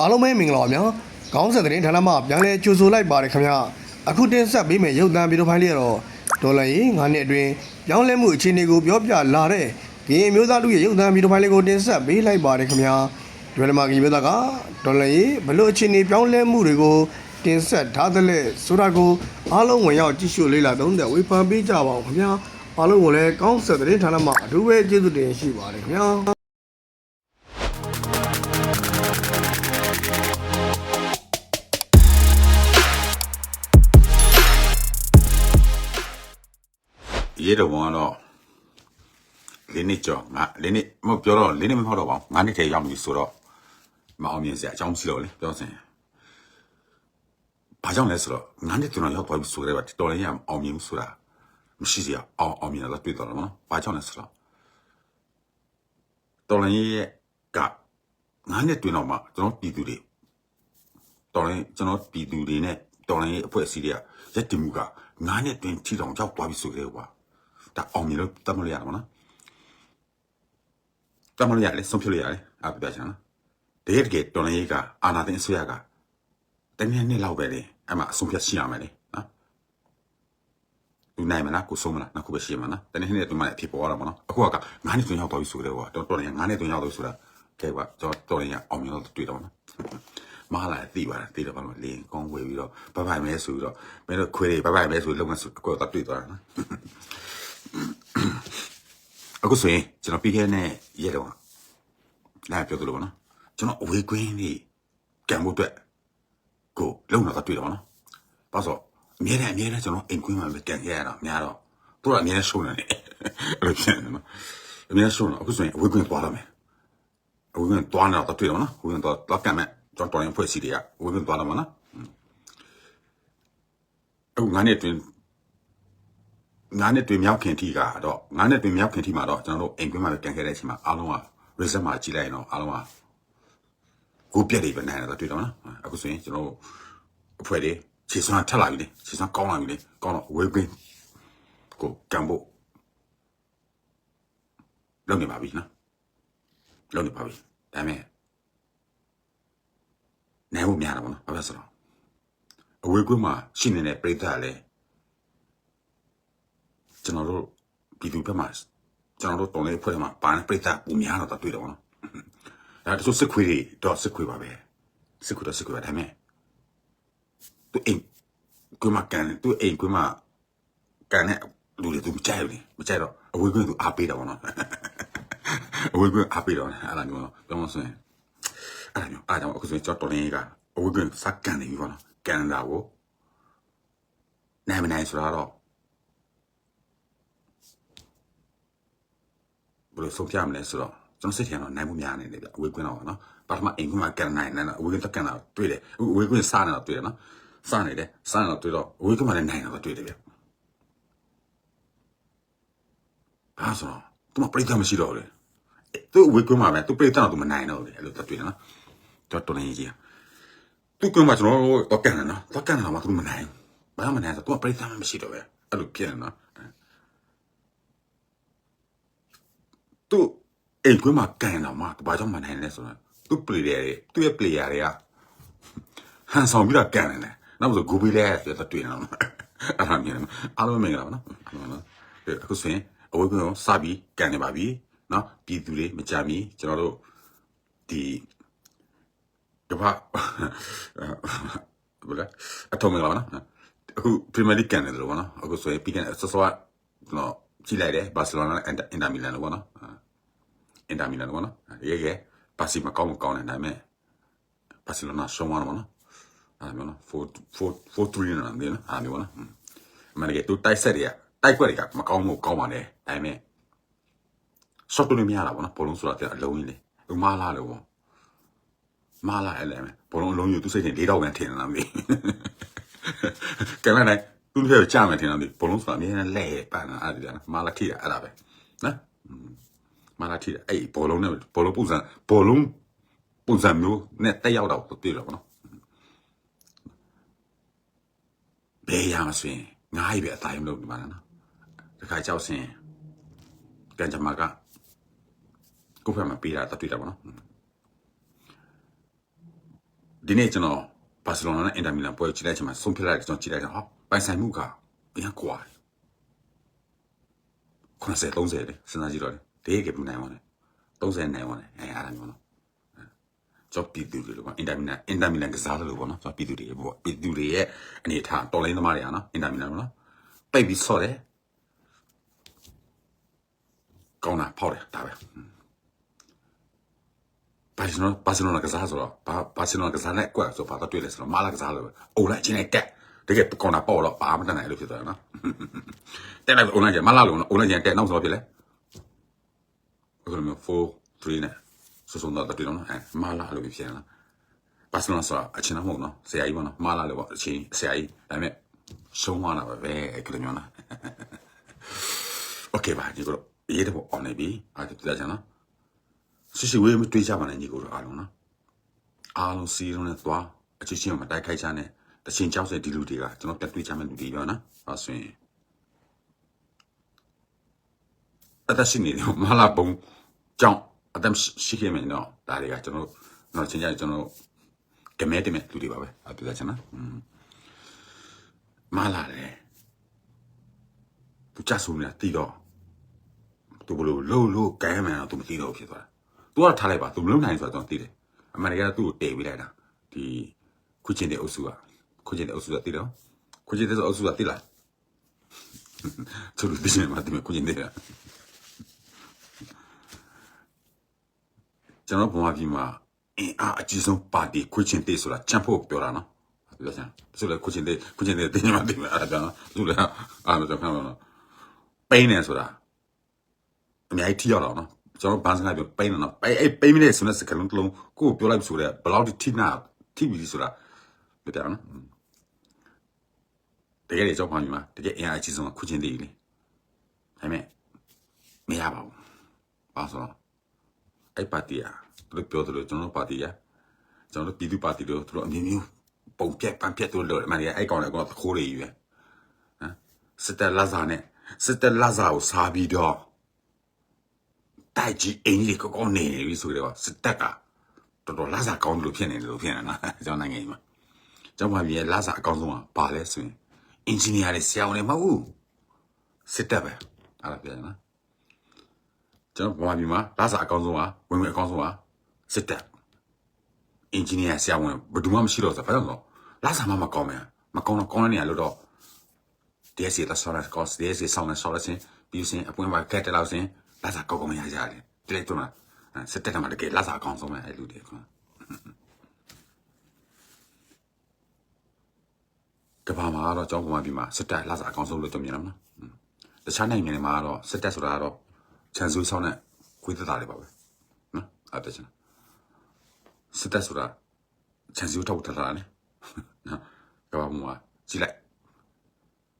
အားလုံးပဲမင်္ဂလာပါဗျာခေါင်းဆက်သတင်းဌာနမှပြန်လည်ကြိုဆိုလိုက်ပါတယ်ခင်ဗျာအခုတင်ဆက်ပေးမယ့်ရုပ်သံဗီဒီယိုဖိုင်လေးကတော့ဒေါ်လာရေး9နှစ်အတွင်းပြောင်းလဲမှုအခြေအနေကိုပြောပြလာတဲ့ဒီအမျိုးသားလူရဲ့ရုပ်သံဗီဒီယိုဖိုင်လေးကိုတင်ဆက်ပေးလိုက်ပါတယ်ခင်ဗျာဒီလိုမှကြီးပြောတာကဒေါ်လာရေးဘလို့အခြေအနေပြောင်းလဲမှုတွေကိုတင်ဆက်ထားတဲ့လေဆိုတာကိုအားလုံးဝင်ရောက်ကြည့်ရှုလေ့လာသုံးသပ်ဝေဖန်ပေးကြပါဦးခင်ဗျာအားလုံးကိုလည်းကောင်းဆက်သတင်းဌာနမှအထူးပဲကျေးဇူးတင်ရှိပါတယ်ခင်ဗျာ ရေးတော်ဝန်ကတော့လေးနှစ်ကျော်ငါလေးနှစ်မဟုတ်ပြောတော့လေးနှစ်မဟုတ်တော့ပါဘူးငါးနှစ်ထဲရောက်ပြီဆိုတော့မအောင်မြင်စရာအကြောင်းမရှိတော့လေပြောစင်ဘာကြောင့်လဲဆိုတော့ငါးနှစ်ကျွန်တော်ရောက်သွားပြီဆိုတော့တော်လည်းရအောင်မြင်ဘူးဆိုတာမရှိစရာအောင်အောင်မြင်တော့တွေ့တော့တယ်နော်ဘာကြောင့်လဲဆိုတော့တော်လည်းရဲ့ကငါးနှစ်တွင်တော့မှကျွန်တော်ပြည်သူတွေတော်လည်းကျွန်တော်ပြည်သူတွေနဲ့တော်လည်းရဲ့အဖွဲ့အစည်းတွေကရက်တင်မှုကငါးနှစ်တွင်ထီတောင်ရောက်သွားပြီဆိုကြတယ်ကွာ ဒါအောင်မြင်လို့တတ်မလို့ရတာမနော်တတ်မလို့ရတယ်ဆုံးဖြတ်လို့ရတယ်အပြပြချင်နော်တကယ်တကယ်တော်လည်းကအာနာသိအစိုးရကတနည်းနည်းလောက်ပဲလေအဲ့မှာအဆုံးဖြတ်ရှိရမယ်လေနော်သူနိုင်မလားကိုဆုံးမလားနောက်ခုပဲရှိရမှာနော်တနည်းနည်းတူမှလည်းအဖြစ်ပေါ်ရတာမနော်အခုကငါးနှစ်တွင်ရောက်တော့ပြီဆိုတော့တော်တော်လည်းငါးနှစ်တွင်ရောက်တော့ဆိုတာကဲကွာကျွန်တော်တော်လည်းအောင်မြင်တော့တွေ့တော့နော်မဟာလာသိပါတယ်သိတော့ဘာလို့လင်းကောင်းဝေပြီးတော့ဘဘိုင်မဲဆိုပြီးတော့မင်းတို့ခွေးတွေဘဘိုင်မဲဆိုလုံငန်းဆိုကိုတော့တွေ့သွားတာနော် အခုဆိုရင်ကျွန်တော်ပြီးခဲ့တဲ့ရက်တော့လာပြောသလိုပါနော်ကျွန်တော်အဝေးကွင်းလေးကံဖို့အတွက်ကိုလုံတော့တွေ့တော့နော်ဘာလို့အမြဲတမ်းအမြဲတမ်းကျွန်တော်အိမ်ကွင်းမှာပဲကံခဲ့ရတာများတော့သူကအမြဲတမ်းရှုံးနေတယ်အဲ့လိုဖြစ်နေနော်အမြဲရှုံးတော့အခုဆိုရင်အဝေးကွင်းသွားရမယ်အဝေးကွင်းသွားနေတော့တွေ့တော့နော်အဝေးကွင်းသွားတော့ကံမဲ့ကျွန်တော်တော်ရင်ဖွဲ့စီတွေကအဝေးကွင်းသွားတော့မနော်အခုငါးနှစ်အတွင်း ငါးနှစ်တွင်မြောက်ခင်ထိကတော့ငါးနှစ်တွင်မြောက်ခင်ထိမှာတော့ကျွန်တော်တို့အိမ်ကွင်းမှာပဲကန်ခဲ့တဲ့အချိန်မှာအားလုံးက reset မှာကြည့်လိုက်ရင်တော့အားလုံးကကိုပြက်တွေပဲနိုင်တယ်တွေ့တော့နော်အခုဆိုရင်ကျွန်တော်တို့အဖွဲ့တွေခြေစွမ်းထက်လာပြီလေခြေစွမ်းကောင်းလာပြီလေကောင်းတော့ဝေးကွင်းကိုကန်ဖို့လုပ်နေပါပြီနော်လုပ်နေပါပြီဒါပေမဲ့နိုင်ဖို့များတာပေါ့နော်ဘာဖြစ်ဆိုတော့အဝေးကွင်းမှာရှိနေတဲ့ပြိတ္တာလည်း ကျွန်တော်တို့ပြည်သူဘက်မှာကျွန်တော်တို့တုံးလေးဖွဲ့မှာပါနေပြိတ္တာပူများတော့တွေ့တော့နော်ဒါတချို့စစ်ခွေးတွေတော့စစ်ခွေးပါပဲစစ်ခွေးတော့စစ်ခွေးပါဒါပေမဲ့သူအိမ်ကွမကန်သူအိမ်ကွမကန်တဲ့လူတွေသူမကြိုက်ဘူးလေမကြိုက်တော့အဝေးကွင်းသူအားပေးတာပေါ့နော်အဝေးကွင်းအားပေးတော့အဲ့ဒါမျိုးပြောမဆိုရင်အဲ့ဒါမျိုးအဲ့ဒါအခုဆိုရင်ကျွန်တော်တော်လေးကအဝေးကွင်းစကန်နေပြီပေါ့နော်ကန်တာကိုနိုင်မနိုင်ဆိုတော့ ဘယ်လိုဆုံးဖြတ်မလဲဆိုတော့ကျွန်တော်စိတ်ထဲတော့နိုင်မှုများနေတယ်ဗျအဝေးကွင်းတော့နော်ပထမအိမ်ကွင်းမှာကန်နိုင်တယ်နော်အဝေးကွင်းတက်ကန်တာတွေ့တယ်အခုအဝေးကွင်းစားနေတော့တွေ့တယ်နော်စားနေတယ်စားနေတော့တွေ့တော့အဝေးကွင်းမှာလည်းနိုင်တော့တွေ့တယ်ဗျဘာဆိုတော့သူမပြိတ္တမရှိတော့လေသူအဝေးကွင်းမှာပဲသူပြိတ္တတော့သူမနိုင်တော့လေအဲ့လိုတွေ့တယ်နော်တော်တော်နေကြီးသူကွင်းမှာကျွန်တော်တော့ကန်တယ်နော်တော့ကန်တာမှသူမနိုင်ဘာမှမနိုင်တော့သူပြိတ္တမရှိတော့ပဲအဲ့လိုဖြစ်နေနော် သူအိမ်ကွင်းမှာကန်တော့မှဘာကြောင့်မနိုင်လဲဆိုတော့သူပလေယာတွေသူ့ရဲ့ပလေယာတွေကဟန်ဆောင်ပြီးတော့ကန်နေတယ်နောက်ဆိုဂူဘီလဲဆိုတော့တွေ့နေတော့အဲ့ဒါမြင်တယ်အားလုံးမင်္ဂလာပါနော်အားလုံးနော်အခုဆိုရင်အဝေးကွင်းကိုစပြီးကန်နေပါပြီနော်ပြည်သူတွေမကြမီကျွန်တော်တို့ဒီကဘာဘယ်လဲအထုံးမင်္ဂလာပါနော်အခုပရီမီယာလိကန်နေတယ်လို့ပေါ့နော်အခုဆိုရင်ပြီးကန်ဆော့ဆော့ကျွန်တော်ကြည့်လိုက်တယ်ဘာစီလိုနာနဲ့အင်တာမီလန်လို့ပေါ့နော် အင်တာမီလန်ပေါ့နော်ရေရေပါစီမကောင်းမကောင်းတဲ့ဒါပေမဲ့ပါစီလိုနာရှုံးသွားတော့နော်အဲ့ဒါမျိုးနော်4 4 4 3နော်ဒီနော်အဲ့မျိုးနော်အမှန်တကယ်သူတိုက်ဆက်တွေကတိုက်ကွက်တွေကမကောင်းမို့ကောင်းပါနဲ့ဒါပေမဲ့ short လို့မရတာပေါ့နော်ဘောလုံးဆိုတာတဲ့အလုံးကြီးလေဥမာလာလို့ပေါ့မာလာအဲ့လေဘောလုံးအလုံးကြီးသူစိတ်နဲ့၄တော့ကန်ထင်နေတာမသိကဲလိုက်သူ့ရဲ့ကြာမယ်ထင်တာမသိဘောလုံးဆိုတာအမြဲတမ်းလဲပန်းတာအဲ့ဒါမာလာထိတာအဲ့ဒါပဲနော် မာလာတီအဲ့ဘောလုံးနဲ့ဘောလုံးပုံစံဘောလုံးပုံစံမျိုးနဲ့တက်ရောက်တော့တွေ့တော့ဗောနော်ဘယ်ရမှာဆိုရင်ငါးကြီးပဲအတိုင်းမလုပ်ဒီမှာနော်တခါကြောက်စင်ကန်ကြမှာကကိုဖက်မှာပေးတာတွေ့တာဗောနော်ဒီနေ့ကျွန်တော်ဘာစီလိုနာနဲ့အင်တာမီလန်ပွဲကြည့်လိုက်ချိန်မှာဆုံးဖြတ်လိုက်ကျွန်တော်ကြည့်လိုက်တော့ဟာပိုင်ဆိုင်မှုကပြန်ကွာတယ်90 30လေစဉ်းစားကြည့်တော့လေတကယ် ကဘူးနိုင်ပါနဲ့30နိုင်ပါနဲ့အဲအားရမျိုးနော်ကျွန်တော်ပြည်သူတွေလို့ပေါ့အင်တာမီလန်အင်တာမီလန်ကစားလို့ပေါ့နော်ကျွန်တော်ပြည်သူတွေပေါ့ပြည်သူတွေရဲ့အနေထားတော်လိုင်းသမားတွေอ่ะနော်အင်တာမီလန်နော်ပိတ်ပြီးဆော့တယ်ကောင်းတာဖောက်တယ်ဒါပဲဘာစီလိုဘာစီလိုနာကစားဆိုတော့ဘာဘာစီလိုနာကစားနဲ့ကွက်ဆိုဘာတော့တွေ့လဲဆိုတော့မာလာကစားလို့အိုလိုက်ချင်းနဲ့တက်တကယ်ကောင်းတာပေါ့တော့ဘာမှတတ်နိုင်လို့ဖြစ်သွားတယ်နော်တက်လိုက်အိုလိုက်ချင်းမာလာလို့အိုလိုက်ချင်းတက်နောက်ဆိုဖြစ်လဲ အခုလိုမျိုး4 3နဲ့ဆိုဆိုတော့တွေ့တော့နော်အဲမာလာလို့ဖြစ်နေလားဘာစီလိုနာဆိုအချင်းမဟုတ်နော်ဆရာကြီးပေါ့နော်မာလာလို့ပေါ့အချင်းဆရာကြီးဒါပေမဲ့ရှုံးသွားတာပဲပဲအဲ့လိုမျိုးနော် โอเคပါဒီကတော့ရေးတော့အောင်နေပြီအားတူကြကြနော်ရှိရှိဝေးမတွေးကြပါနဲ့ညီကိုတို့အားလုံးနော်အားလုံးစီးလုံးနဲ့သွားအချင်းချင်းမတိုက်ခိုက်ချနဲ့တချင်းကြောက်စဲဒီလူတွေကကျွန်တော်ပြတ်တွေးကြမယ့်လူတွေရောနော်အဲဆိုရင် အသက်ရှင်နေတယ်မလာပုံကြောင့်အသက်ရှိခဲ့မယ်နော်ဒါတွေကကျွန်တော်တော့ချင်းကြကျွန်တော်ကမဲတမဲလူတွေပါပဲအပြတ်ချင်နော်မလာတယ်သူကြဆုံနေတာတီးတော့သူဘလို့လှုပ်လို့ကဲမှန်းတော့သူမသိတော့ဘူးဖြစ်သွားတာ။ तू ကထားလိုက်ပါ तू မလုံနိုင်ဆိုတော့သိတယ်။အမှန်တကယ်တော့သူ့ကိုတည်ပေးလိုက်တာ။ဒီခုချင်းတဲ့အုပ်စုကခုချင်းတဲ့အုပ်စုကသိတော့ခုချင်းတဲ့အုပ်စုကသိလား။သူတို့သိနေမှာဒီခုချင်းတဲ့ ကျွန်တော်ဘုံမပြီးမှာအင်းအားအကြီးဆုံးပါတီခုချင်းတဲ့ဆိုတာချမ်ဖို့ပြောတာနော်။ပြောချင်။ဆိုလေခုချင်းတဲ့ခုချင်းတဲ့တင်မှာတင်မှာအဲ့ဒါနော်။သူလည်းအားတော့ဖမ်းမှာနော်။ပိန်းနေဆိုတာအများကြီးထိရောက်တော့နော်ကျွန်တော်ဘန်းစကားပြောပိန်းနေနော်ပိန်းအဲ့ပိန်းမနေတဲ့ဆိုတဲ့စကားလုံးတစ်လုံးကိုယ်ပြောလိုက်ဆိုတဲ့ဘယ်လောက်ထိနာထိပြီဆိုတာပြတယ်နော်တကယ်လေကြောက်ပါညီမတကယ်အင်အားအကြီးဆုံးကခုချင်းတည်းလေဒါပေမဲ့မရပါဘူးဘာဆိုတော့ အဲ့ပါတီယာသူတို့ပြောတယ်လို့ကျွန်တော်တို့ပါတီယာကျွန်တော်တို့ပြည်သူပါတီတို့သူတို့အမျိုးမျိုးပုံပြက်ပန်းပြက်တို့လို့အမှန်တကယ်အဲ့ကောင်လည်းကတော့ခိုးရည်ယူပဲဟမ်စစ်တပ်လာဇာနဲ့စစ်တပ်လာဇာကိုစားပြီးတော့တိုက်ကြီးအင်ကြီးကိုကောင်းနေနေပြီဆိုတော့စစ်တပ်ကတော်တော်လာစားကောင်းတယ်လို့ဖြစ်နေတယ်လို့ဖြစ်နေနော်ကျွန်တော်နိုင်ငံကြီးမှာကျွန်တော်ပြည်လာစားအကောင်းဆုံးကဘာလဲဆိုရင်အင်ဂျင်နီယာတွေဆရာဝန်တွေမဟုတ်ဘူးစစ်တပ်ပဲအဲ့ဒါပြောနော် ကျွန်တော်ပြည်မှာလာစားအကောင်းဆုံးကဝင်ဝင်အကောင်းဆုံးကစစ်တပ်အင်ဂျင်နီယာဆရာဝန်ဘယ်သူမှမရှိတော့ဆိုဘာလို့လဲလာစားမှမကောင်းမယ်မကောင်းတော့ကောင်းတဲ့နေရာလို့တော့ DSC တော့ဆော်ရကော့ DSC ဆောင်းနေဆော်ရစင်ပြီးစင်အပွင့်ပါကက်တယ်လို့စင်လာစားကောက်ကောက်မရကြတယ်တိလိုက်တော့စက်တက်မှာတကယ်လာစားအကောင်းဆုံးပဲအဲ့လူတွေကွာကဘာမှာတော့ကြောင်းပေါ်မှာပြီးမှာစစ်တပ်လာစားအကောင်းဆုံးလို့ကြမြင်လားနော်တခြားနိုင်ငံတွေမှာတော့စစ်တပ်ဆိုတာကတော့ ခြံစူးဆောင်းတဲ့ခွေးသက်တာတွေပါပဲနော်အဲ့ဒါချင်းစစ်တပ်ဆိုတာခြံစူးထောက်ထတာလေနော်ကဘာမှာကြည့်လိုက်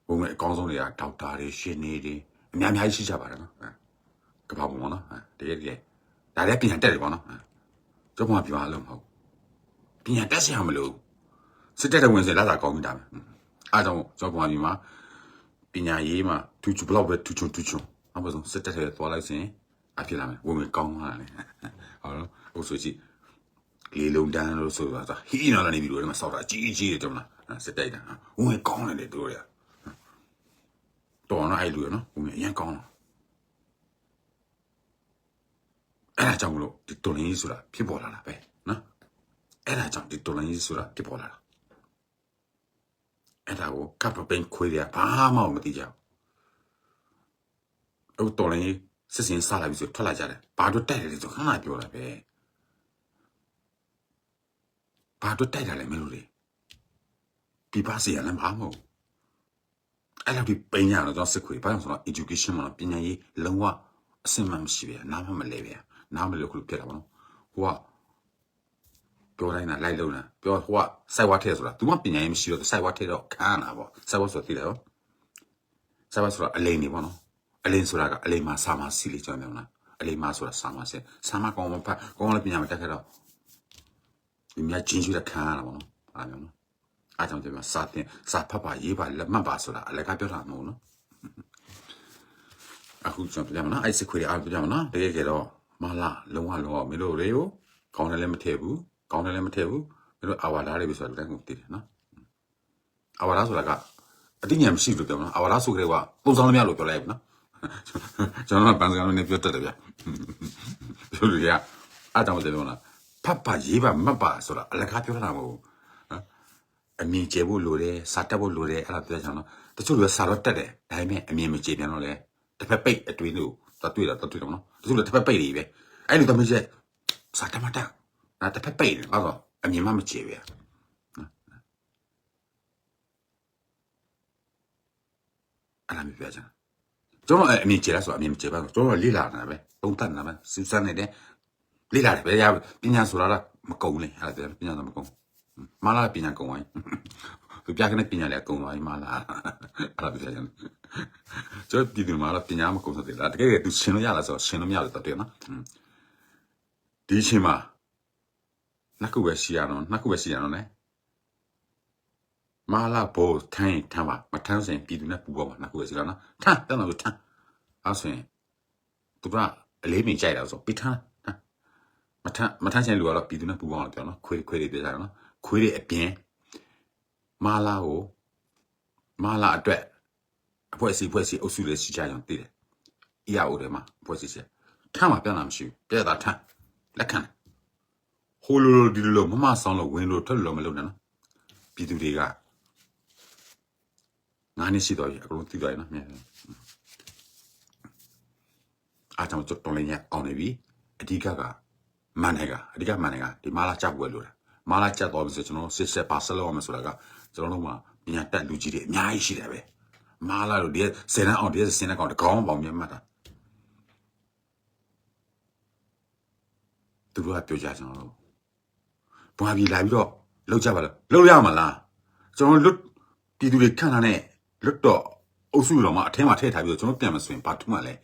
ဘုံမဲ့အကောင်းဆုံးတွေကဒေါက်တာတွေရှင်နေတွေအများများကြီးရှိကြပါတယ်နော်အဲကဘာဘုံပေါ့နော်အဲတကယ်တကယ်ဒါလည်းပြန်တက်တယ်ပေါ့နော်အဲကျောင်းမှာပြောရလို့မဟုတ်ပြန်တက်စရာမလိုစစ်တက်တဲ့ဝင်စလာတာကောင်းပြီဒါပဲအားကြောင့်ကျောင်းမှာဒီမှာပညာရေးမှာသူချဘလောက်ပဲသူချုံသူချုံ အမဆုံးစစ်တက်တဲ့သွားလိုက်စင်အဖြစ်လာမယ်ဝင်ဝင်ကောင်းလာတယ်ဟုတ်နော်ဟိုဆိုကြည့်လေလုံးတန်းလို့ဆိုတာဟီးနော်လည်းနေပြီးတော့ဒီမှာစောက်တာကြီးကြီးတယ်ကျောင်းလားစစ်တိုက်တာဝင်ကောင်းတယ်လေတို့တွေကတော်နော်အဲ့လူရနော်ဘုံမြအရင်ကောင်းတော့အဲ့ဒါကြောင့်မလို့ဒီတော်လင်းကြီးဆိုတာဖြစ်ပေါ်လာတာပဲနော်အဲ့ဒါကြောင့်ဒီတော်လင်းကြီးဆိုတာဖြစ်ပေါ်လာတာအဲ့ဒါကိုကပ်ပပင်းခွေးရဘာမှမသိကြဘူး အဲ့တော်လင်းကြီးစစ်စင်စားလာပြီဆိုထွက်လာကြတယ်ဘာတို့တိုက်တယ်ဆိုခဏပြောလာပဲဘာတို့တိုက်တာလဲမလို့လေပြပါစီရလည်းဘာမဟုတ်အဲ့လိုဒီပညာတော့ကျွန်တော်စစ်ခွေဘာလို့ဆိုတော့ education မှာပညာရေးလုံးဝအစင်မှမရှိပဲနားမမလဲပဲနားမလဲခုလို့ပြတာပါနော်ဟိုကပြောတိုင်းတာလိုက်လုံးတာပြောဟိုကစိုက်ဝါထည့်ဆိုတာ तू ကပညာရေးမရှိတော့စိုက်ဝါထည့်တော့ခန်းတာပေါ့စိုက်ဝါဆိုသိတယ်ဟုတ်စိုက်ဝါဆိုတော့အလိန်နေပေါ့နော် အလိန်ဆိုတာကအလိန်မှာစာမစီလေးကျွန်တော်ပြောနော်အလိန်မှာဆိုတာစာမစီစာမကောင်းမဖတ်ကောင်းလည်းပညာမတက်ခဲ့တော့ဒီမြတ်ချင်းရှိတဲ့ခန်းရတာပေါ့နော်အားမျိုးနော်အားကြောင့်ဒီမှာစာတင်စာဖတ်ပါရေးပါလက်မှတ်ပါဆိုတာအလကားပြောတာမဟုတ်နော်အခုကျွန်တော်ပြန်မနော်အဲ့စခွေအားပြန်မနော်တကယ်ကြတော့မလာလုံးဝလုံးဝမင်းတို့တွေကိုကောင်းတယ်လည်းမထည့်ဘူးကောင်းတယ်လည်းမထည့်ဘူးမတို့အဝါဒါတွေပဲဆိုတော့လည်းကိုတည်တယ်နော်အဝါဒါဆိုတာကအတိညာမရှိလို့ပြောနော်အဝါဒါဆိုကြတဲ့ကပုံစံလိုမျိုးလို့ပြောလိုက်ပြီနော် ကျွန်တော်ကပန်းစကားနဲ့ပြောတတ်တယ်ဗျပြောလို့ရအားတောင်တယ်လို့နော်ဖတ်ပါရေးပါမတ်ပါဆိုတာအလကားပြောတာမဟုတ်ဘူးနော်အမြင်ကျဖို့လိုတယ်စာတက်ဖို့လိုတယ်အဲ့ဒါပြောချင်တော့တချို့လူကစာတော့တက်တယ်ဒါပေမဲ့အမြင်မကျပြန်တော့လေတစ်ဖက်ပိတ်အတွေးလို့သတွေ့တာသတွေ့တော့နော်တချို့လူတစ်ဖက်ပိတ်နေပဲအဲ့လိုတမကျစာတမတက်အဲ့တစ်ဖက်ပိတ်နေဘာလို့အမြင်မှမကျပဲအဲ့ဒါမျိုးပြောချင်တာ ကျွန်တော်အဲ့အမြင်ကျဲလားဆိုအမြင်ကျဲပါဆိုကျွန်တော်လေးလာနေတာပဲသုံးသပ်နေတာပဲစူးစမ်းနေတယ်လေးလာတယ်ပဲရပညာဆိုတာကမကုံလေအဲ့ဒါပညာတော့မကုံမလာပညာကုံဝိုင်းသူပြကနေပညာလည်းကုံသွားပြီမလာအဲ့ဒါပြောချင်တယ်ကျွန်တော်ပြည်သူမှာတော့ပညာမကုံဆိုတယ်လားတကယ်သူရှင်းလို့ရလားဆိုရှင်းလို့မရလို့တော့တွေ့နော်ဒီအချိန်မှာနှစ်ခုပဲရှိရတော့နှစ်ခုပဲရှိရတော့ ਨੇ မာလာဘောထိုင်းထမ်းပါမထမ်းစဉ်ပြည်သူနဲ့ပူပေါင်းပါနှစ်ခုပဲစီလားနော်ထမ်းတက်တော့ထမ်းအဲ့ဆိုရင်သူကအလေးမြင်ကြိုက်တာဆိုပြီးထမ်းထမ်းမထမ်းမထမ်းစဉ်လူကတော့ပြည်သူနဲ့ပူပေါင်းတော့ပြောနော်ခွေးခွေးတွေပြကြတယ်နော်ခွေးတွေအပြင်မာလာကိုမာလာအတွက်အဖွဲ့အစည်းအဖွဲ့အစည်းအုပ်စုလေးရှိကြအောင်တည်တယ်အရာအိုတယ်မှာအဖွဲ့အစည်းရှိထမ်းမှာပြန်လာမရှိဘူးပြက်တာထမ်းလက်ခံဟိုလိုလိုဒီလိုလိုမမဆောင်လို့ဝင်လို့ထွက်လို့မလုပ်နဲ့နော်ပြည်သူတွေက ငါးနှစ်ရှိတော့ပြီအကုန်လုံးသိသွားပြီနော်မြင်အားကြောင့်ကျွန်တော်လည်းညအောင်နေပြီအဓိကကမန်နေကအဓိကမန်နေကဒီမာလာချက်ပွဲလို့တာမာလာချက်တော့ပြီဆိုကျွန်တော်စစ်ဆက်ပါဆက်လို့ရမယ်ဆိုတာကကျွန်တော်တို့မှာပညာတတ်လူကြီးတွေအများကြီးရှိတယ်ပဲမာလာတို့ဒီစင်နှအောင်ဒီစင်နှကောင်တကောင်းပေါင်းမြတ်မှတ်တာသူတို့ကပြောကြကျွန်တော်တို့ဘွာပြီးလာပြီးတော့လောက်ကြပါလားလောက်ရမှာလားကျွန်တော်လွတ်ပြည်သူတွေခန့် လာတဲ့လွတ်တော့အုပ်စုတော်မှာအထင်းမှာထည့်ထားပြီးတော့ကျွန်တော်ပြန်မဆွင်ဘာထူးမှလဲ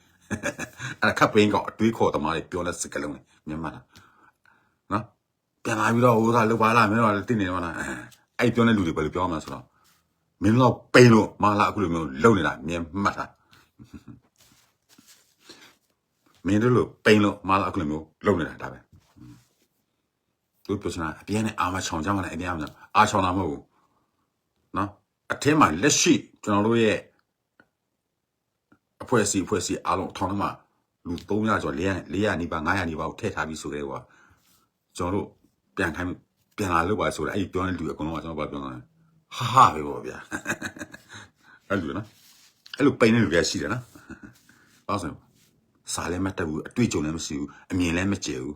အဲ့ခပ်ပင်းကောင်အတွေးခေါ်သမားတွေပြောတဲ့စကားလုံးတွေမြန်မာလားနော်ပြန်လာပြီးတော့ဟိုကလောက်ပါလားမင်းတို့ကသိနေတယ်မလားအဲ့ပြောတဲ့လူတွေဘယ်လိုပြောမှလဲဆိုတော့မင်းတို့ပိန်လို့မလာအခုလိုမျိုးလုံနေတာမြင်မှတ်တာမင်းတို့လိုပိန်လို့မလာအခုလိုမျိုးလုံနေတာဒါပဲသူပြောချင်တာအပြင်းနဲ့အာမချောင်ကြမှာလည်းအပြင်းအာမချောင်အာချောင်တာမဟုတ်ဘူးနော် အထင်းမှာလက်ရှိကျွန်တော်တို့ရဲ့အဖွဲ့အစည်းအဖွဲ့အစည်းအားလုံးထောင်းထဲမှာလူ300ကျော်400 400နီးပါး900နီးပါးကိုထည့်ထားပြီးဆိုကြကွာကျွန်တော်တို့ပြန်ခိုင်းပြန်လာလို့ပါဆိုတော့အဲ့ဒီပြောတဲ့လူအကုန်လုံးကကျွန်တော်ဘာပြောလဲဟာဟာပဲပေါ့ဗျာအဲ့လိုနော်အဲ့လိုပိန်တဲ့လူတွေရှိတယ်နော်ဘာလို့စားလည်းမတက်ဘူးအတွေ့အကြုံလည်းမရှိဘူးအမြင်လည်းမကျဘူး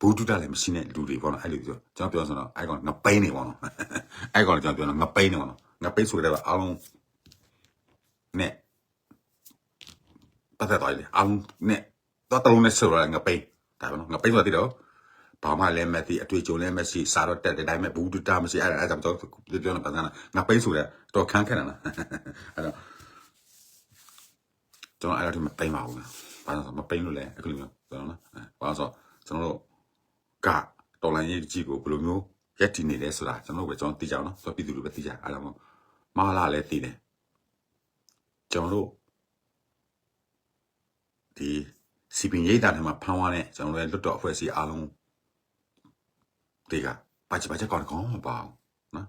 ဘူတုတလည်းမရှိတဲ့လူတွေပေါ့နော်အဲ့လိုပြောကျွန်တော်ပြောဆိုတော့အဲ့ကောင်ငပိန်းနေပေါ့နော်အဲ့ကောင်ကျွန်တော်ပြောတော့ငပိန်းနေပေါ့နော်ငပိန်းဆိုတဲ့ကအားလုံးနဲ့ပတ်သက်သွားလေအားလုံးနဲ့တော့တလုံးနဲ့ဆိုရငပိန်းဒါပဲနော်ငပိန်းဆိုတဲ့တော့ဘာမှလည်းမသိအတွေ့အကြုံလည်းမရှိစားတော့တက်တဲ့တိုင်းမဲ့ဘူတုတမရှိအဲ့ဒါအဲ့ဒါကျွန်တော်ပြောနေပါသားငပိန်းဆိုတဲ့တော့ခန်းခက်နေတာအဲ့တော့ကျွန်တော်အဲ့ဒါဒီမပိန်းပါဘူးဘာလို့ဆိုမပိန်းလို့လဲအခုလိုမျိုးကျွန်တော်နော်ဘာလို့ဆိုကျွန်တော်တို့ ကတော်လိုင်းရေးကြီးကိုဘယ်လိုမျိုးရက်တည်နေလဲဆိုတာကျွန်တော်တို့ပဲကျွန်တော်သိကြအောင်နော်ဆိုတော့ပြည်သူတွေပဲသိကြအဲ့ဒါမို့မဟာလာလည်းသိတယ်ကျွန်တော်တို့ဒီစီပင်ရိတ်တာထဲမှာဖမ်းသွားတဲ့ကျွန်တော်တို့ရဲ့လွတ်တော်အဖွဲ့အစည်းအားလုံးတွေကပါချပါချက်ကောင်းကောင်းမပါဘူးနော်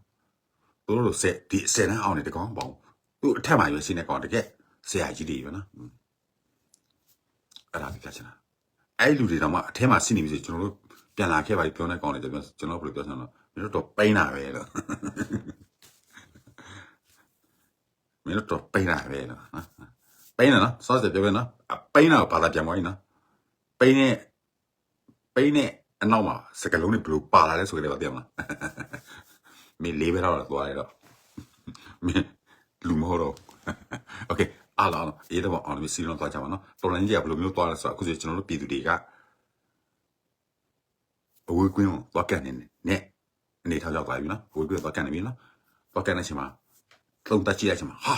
သူတို့စက်ဒီစက်နဲ့အောင်နေတကောင်းမပါဘူးသူအထက်မှာရွေးစင်းနေကောင်းတကယ်ဆရာကြီးတွေပဲနော်အဲ့ဒါပြချင်တာအဲ့လူတွေတော့မှအထက်မှာစီနေပြီဆိုကျွန်တော်တို့ ပြန်လာခဲ့ပါပြီပြောနေကောင်းတယ်ကျွန်တော်ကျွန်တော်ဘယ်လိုပြောချင်လဲမင်းတို့တော့ပိန်းတာပဲလို့မင်းတို့တော့ပိန်းတာပဲလို့နော်ပိန်းတယ်နော်စောစေပြောပဲနော်ပိန်းတာကိုဘာသာပြန်သွားရင်နော်ပိန်းနဲ့ပိန်းနဲ့အနောက်မှာစကလုံးတွေဘယ်လိုပါလာလဲဆိုကြတယ်ဗျာမလားမင်းလေးပဲတော့သွားရတော့မင်းလူမဟုတ်တော့โอเคအားလုံးအေးတော့အောင်ပြီးစီလုံးသွားကြမှာနော်တော်လိုင်းကြီးကဘယ်လိုမျိုးသွားလဲဆိုတော့အခုဆိုကျွန်တော်တို့ပြည်သူတွေက အဝေးကွင်းကိုသွားကန်နေနဲ့အနေထားရောက်သွားပြီနော်အဝေးကွင်းသွားကန်နေပြီနော်သွားကန်နေချိန်မှာသုံးတက်ကြည့်လိုက်ချိန်မှာဟာ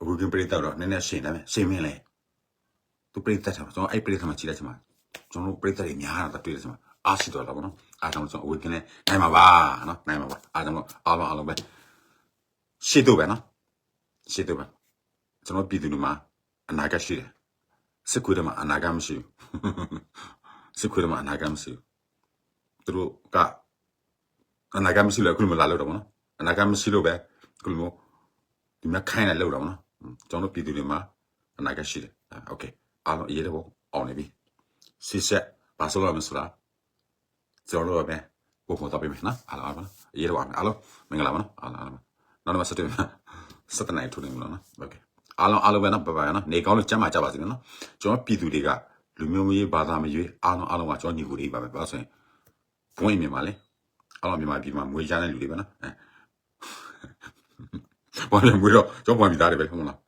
အဝေးကွင်းပြိတ္တတော့နည်းနည်းရှင်းတယ်ရှင်းမင်းလေသူပြိတ္တထားကျွန်တော်အဲ့ပြိတ္တမှာကြည့်လိုက်ချိန်မှာကျွန်တော်ပြိတ္တတွေများတာတွေ့တယ်ချိန်မှာအားရှိတော့တော့ဗောနော်အားကြောင့်ကျွန်တော်အဝေးကွင်းနဲ့နိုင်မှာပါနော်နိုင်မှာပါအားကြောင့်အားလုံးအားလုံးပဲရှေ့တော့ပဲနော်ရှေ့တော့ပဲကျွန်တော်ပြည်သူတွေမှာအနာဂတ်ရှိတယ်စစ်ခွေးတွေမှာအနာဂတ်မရှိဘူး စစ်ခွေးတွေမှာအနာဂတ်မရှိဘူးသူတို့က အနာဂတ်မရှိလို့အခုလိုမလာလို့တော့ဗောနော်အနာဂတ်မရှိလို့ပဲအခုလိုဒီမှာခိုင်းလိုက်လို့တော့ဗောနော်ကျွန်တော်တို့ပြည်သူတွေမှာအနာဂတ်ရှိတယ်โอเคအားလုံးအရေးတော့အောင်နေပြီစစ်ဆက်ဘာလို့လဲမဆိုတာကျွန်တော်တို့ပဲဘုံပေါ်တော့ပြီနော်အားလုံးအားလုံးအရေးတော့အောင်အားလုံးမင်္ဂလာပါနော်အားလုံးအားလုံးနောက်တော့ဆက်တယ်စက်တနိုင်ထူနေမလို့နော်โอเคအားလုံးအားလုံးပဲနော်ဘယ်ပါနော်နေကောင်းလို့ကျမ်းမာကြပါစေနော်ကျွန်တော်ပြည်သူတွေက လူမျိုးမရွေးဘာသာမရွေးအားလုံးအားလုံးကကြောညီကိုတွေပါပဲဘာလို့ဆိုရင်ဘွင့်မြန်မာလေအားလုံးမြန်မာပြည်မှာမွေးကြတဲ့လူတွေပဲနော်အဲဘာလဲမွေးတော့ကျောင်းပွင့်ပြီးသားတွေပဲဟုတ်လား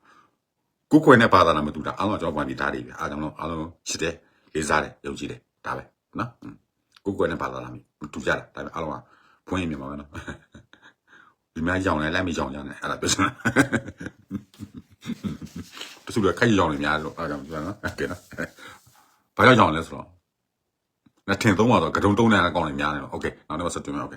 ကိုကိုယ်နဲ့ဘာသာနာမတူတာအားလုံးကျောင်းပွင့်ပြီးသားတွေပဲအားလုံးအားလုံးချစ်တယ်လေးစားတယ်ယုံကြည်တယ်ဒါပဲနော်ကိုကိုယ်နဲ့ဘာသာနာမတူကြတာဒါပဲအားလုံးကဘွင့်မြန်မာပဲနော်ဒီမှာကြောင်လဲလက်မကြောင်ကြောင်လဲအဲ့ဒါပြောစမ်းပစုရခိုက်ကြောင်လဲများလို့အားကြောင်ပြောနော်ကဲနော် ဘာကြောင့်ကြောင့်လဲဆိုတော့ငါထင်သုံးပါတော့ကဒုံတုံးတဲ့အကောင့်တွေများနေတော့โอเคနောက်နေ့မှဆက်တွေ့မယ်โอเค